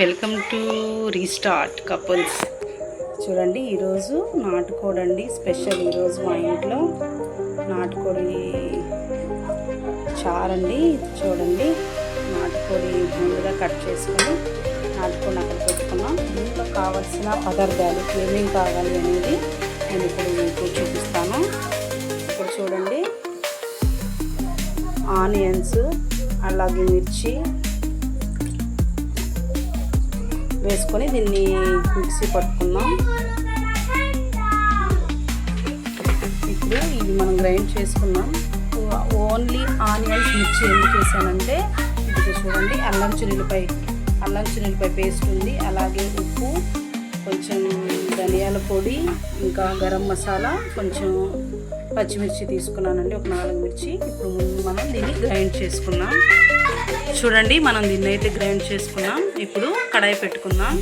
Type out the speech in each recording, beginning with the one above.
Welcome to restart couples. చూడండి ఈరోజు నాటుకోడి అండి స్పెషల్. ఈరోజు మా ఇంట్లో నాటుకోడి చారండి. చూడండి నాటుకోడి ముందుగా కట్ చేసుకొని నాటుకోడి అక్కడ పెట్టుకున్నాం. దీంట్లో కావాల్సిన పదార్థాలు ఏమేమి కావాలి అనేది నేను ఇప్పుడు మీకు చూపిస్తాను. ఇప్పుడు చూడండి ఆనియన్స్ అలాగే మిర్చి వేసుకొని దీన్ని మిక్సీ పట్టుకుందాం. ఇప్పుడు ఇది మనం గ్రైండ్ చేసుకుందాం. ఓన్లీ ఆనియన్స్ మిర్చి ఎందుకు చేశానంటే ఇది చూడండి అల్లం చిల్లిపై అల్లం చిల్లిపై పేస్ట్ ఉంది. అలాగే ఉప్పు కొంచెం ధనియాల పొడి ఇంకా గరం మసాలా కొంచెం పచ్చిమిర్చి తీసుకున్నానండి ఒక నాలుగు మిర్చి. ఇప్పుడు మనం దీన్ని గ్రైండ్ చేసుకున్నాం చూడండి మనం దీన్ని అయితే గ్రైండ్ చేసుకున్నాం. ఇప్పుడు కడాయి పెట్టుకుందాం.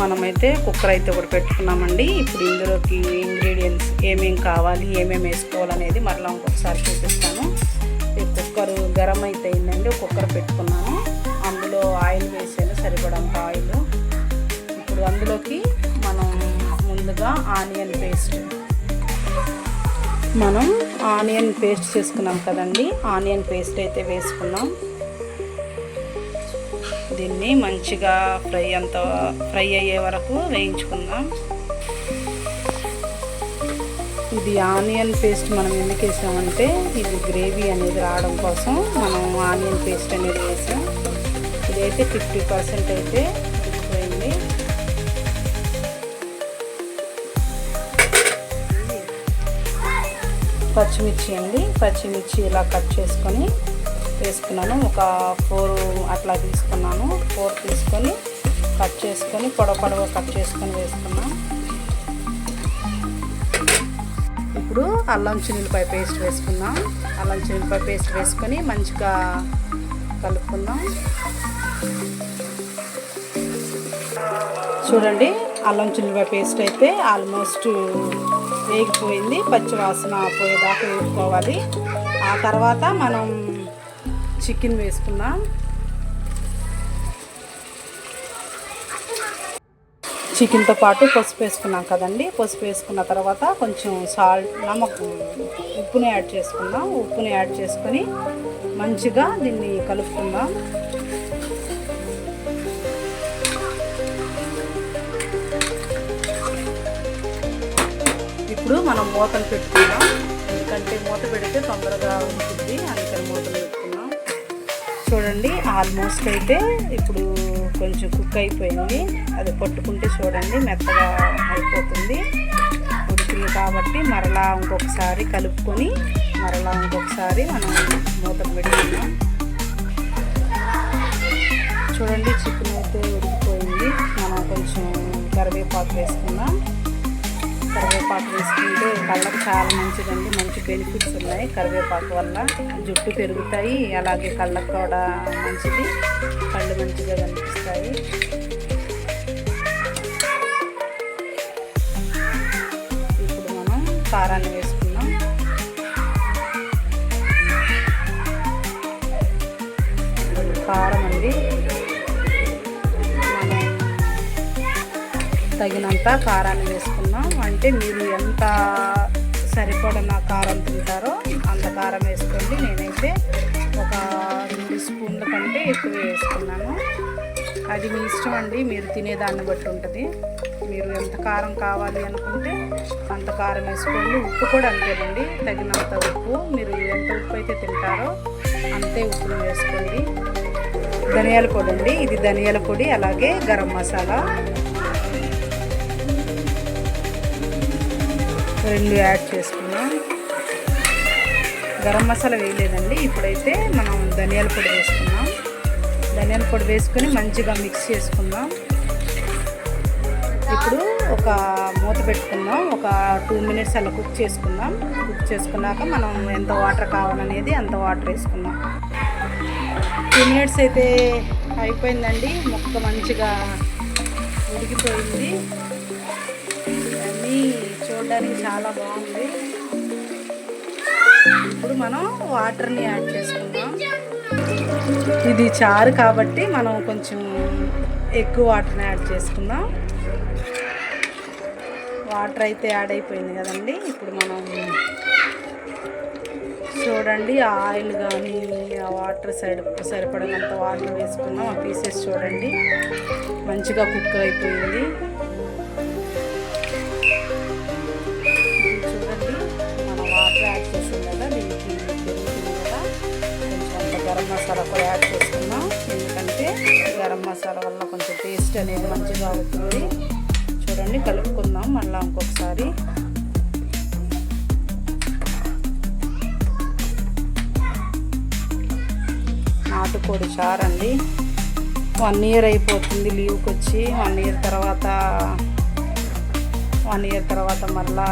మనమైతే కుక్కర్ అయితే ఒకటి పెట్టుకున్నామండి. ఇప్పుడు ఇందులోకి ఇంగ్రీడియంట్స్ ఏమేమి కావాలి ఏమేమి వేసుకోవాలనేది మరలా ఇంకొకసారి చూపిస్తాను. ఈ కుక్కర్ గరం అయితే అయిందండి కుక్కర్ పెట్టుకున్నాను. అందులో ఆయిల్ వేసాను సరిపడంత ఆయిల్. ఇప్పుడు అందులోకి మనం ముందుగా ఆనియన్ మనం ఆనియన్ పేస్ట్ చేసుకున్నాం కదండి. ఆనియన్ పేస్ట్ అయితే వేసుకున్నాం. దీన్ని మంచిగా ఫ్రై అంత ఫ్రై అయ్యే వరకు వేయించుకుందాం. ఇది ఆనియన్ పేస్ట్ మనం ఎందుకు వేసామంటే ఇది గ్రేవీ అనేది రావడం కోసం మనం ఆనియన్ పేస్ట్ అనేది వేసాం. ఇదైతే ఫిఫ్టీ పర్సెంట్ అయితే పచ్చిమిర్చి అండి. పచ్చిమిర్చి ఇలా కట్ చేసుకొని వేసుకున్నాను. ఒక ఫోర్ అట్లా తీసుకున్నాను. ఫోర్ తీసుకొని కట్ చేసుకొని పొడవ పొడవ కట్ చేసుకొని వేసుకున్నాను ఇప్పుడు అల్లం చిల్లిపాయ పేస్ట్ వేసుకుందాం అల్లం చిల్లిపాయ పేస్ట్ వేసుకొని మంచిగా కలుపుకుందాం. చూడండి అల్లం చిల్లిపాయ పేస్ట్ అయితే ఆల్మోస్ట్ వేగిపోయింది. పచ్చివాసన పోయేదాకా వేసుకోవాలి. ఆ తర్వాత మనం చికెన్ వేసుకుందాం. చికెన్తో పాటు పసుపు వేసుకున్నాం కదండి. పసుపు వేసుకున్న తర్వాత కొంచెం సాల్ట్ నమక్ ఉప్పుని యాడ్ చేసుకుందాం. ఉప్పుని యాడ్ చేసుకొని మంచిగా దీన్ని కలుపుకుందాం. ఇప్పుడు మనం మూతలు పెట్టుకుందాం. ఎందుకంటే మూత పెడితే తొందరగా ఉంటుంది. అందుకని మూతలు పెట్టుకున్నాం చూడండి ఆల్మోస్ట్ అయితే ఇప్పుడు కొంచెం కుక్ అయిపోయింది. అది పట్టుకుంటే చూడండి మెత్తగా అయిపోతుంది. ఉడికింది కాబట్టి మరలా ఇంకొకసారి కలుపుకొని మరలా ఇంకొకసారి మనం మూతలు పెట్టుకున్నాం చూడండి చికెన్ అయితే ఉడికిపోయింది. మనం కొంచెం కరివేపాకు వేసుకుందాం. కరివేపాకు వేసుకుంటే కళ్ళకు చాలా మంచిదండి. మంచి బెనిఫిట్స్ ఉన్నాయి. కరివేపాకు వల్ల జుట్టు పెరుగుతాయి. అలాగే కళ్ళకు కూడా మంచిది. కళ్ళు మంచిగా కనిపిస్తాయి. ఇప్పుడు మనం కారాన్ని వేసుకున్నాం కారం అండి. తగినంత కారాన్ని వేసుకున్నాం అంటే మీరు ఎంత సరిపడిన కారం తింటారో అంత కారం వేసుకోండి. నేనైతే ఒక రెండు స్పూన్ల కంటే ఎక్కువ వేసుకున్నాను. అది మీ ఇష్టం అండి. మీరు తినేదాన్ని బట్టి ఉంటుంది. మీరు ఎంత కారం కావాలి అనుకుంటే అంత కారం వేసుకోండి. ఉప్పు కూడా అంతేనండి తగినంత ఉప్పు. మీరు ఎంత ఉప్పు అయితే తింటారో అంతే ఉప్పును వేసుకోండి. ధనియాల పొడి అండి. ఇది ధనియాల పొడి అలాగే గరం మసాలా. రెండు యాడ్ చేసుకున్నాం. గరం మసాలా వేయలేదండి. ఇప్పుడైతే మనం ధనియాల పొడి వేసుకున్నాం ధనియాల పొడి వేసుకొని మంచిగా మిక్స్ చేసుకుందాం. ఇప్పుడు ఒక మూత పెట్టుకుందాం. ఒక టూ మినిట్స్ అలా కుక్ చేసుకుందాం. కుక్ చేసుకున్నాక మనం ఎంత వాటర్ కావాలనేది అంత వాటర్ వేసుకుందాం. టూ మినిట్స్ అయితే అయిపోయిందండి. ముక్క మంచిగా ఉడికిపోయింది. అన్నీ చూడడానికి చాలా బాగుంది. ఇప్పుడు మనం వాటర్ని యాడ్ చేసుకుందాం. ఇది చారు కాబట్టి మనం కొంచెం ఎక్కువ వాటర్ని యాడ్ చేసుకుందాం. వాటర్ అయితే యాడ్ అయిపోయింది కదండి. ఇప్పుడు మనం చూడండి ఆ ఆయిల్ కానీ ఆ వాటర్ సైడ్ సరిపడినంత వాటర్ వేసుకున్నాం ఆ పీసెస్ చూడండి. మంచిగా కుక్ అయిపోయింది. గరం మసాలా కూడా యాడ్ చేసుకున్నాం. ఎందుకంటే గరం మసాలా వల్ల కొంచెం టేస్ట్ అనేది మంచిగా అవుతుంది. చూడండి కలుపుకుందాం. మళ్ళీ ఇంకొకసారి. నాటుకోడి చారు అండి వన్ ఇయర్ అయిపోతుంది లీవ్కి వచ్చి. వన్ ఇయర్ తర్వాత వన్ ఇయర్ తర్వాత మళ్ళీ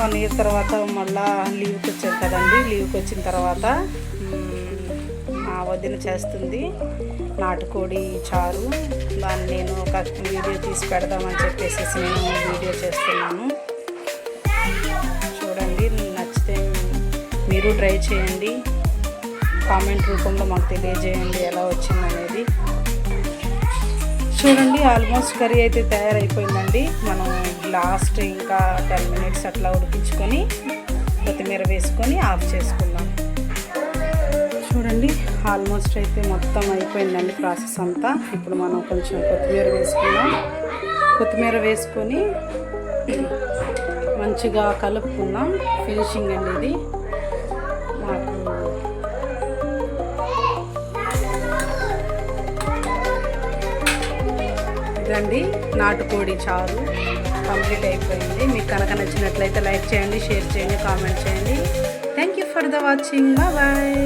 వన్ ఇయర్ తర్వాత మళ్ళా లీవ్కి వచ్చారు కదండి. లీవ్కి వచ్చిన తర్వాత మా వదిన చేస్తుంది నాటుకోడి చారు. దాన్ని నేను ఒక వీడియో తీసి పెడదామని చెప్పేసి నేను వీడియో చేస్తున్నాను. చూడండి నచ్చితే మీరు ట్రై చేయండి. కామెంట్ రూపంలో మాకు తెలియజేయండి ఎలా వచ్చిందని. చూడండి ఆల్మోస్ట్ కర్రీ అయితే తయారైపోయిందండి. మనం లాస్ట్ ఇంకా టెన్ మినిట్స్ అట్లా ఉడికించుకొని కొత్తిమీర వేసుకొని ఆఫ్ చేసుకుందాం. చూడండి ఆల్మోస్ట్ అయితే మొత్తం అయిపోయిందండి ప్రాసెస్ అంతా. ఇప్పుడు మనం కొంచెం కొత్తిమీర వేసుకుందాం. కొత్తిమీర వేసుకొని మంచిగా కలుపుకుందాం. ఫినిషింగ్ అండి ఇది. ఇదండి నాటుకోడి చారు కంప్లీట్ అయిపోయింది. మీకు కనుక నచ్చినట్లయితే లైక్ చేయండి షేర్ చేయండి కామెంట్ చేయండి. Thank you for the watching bye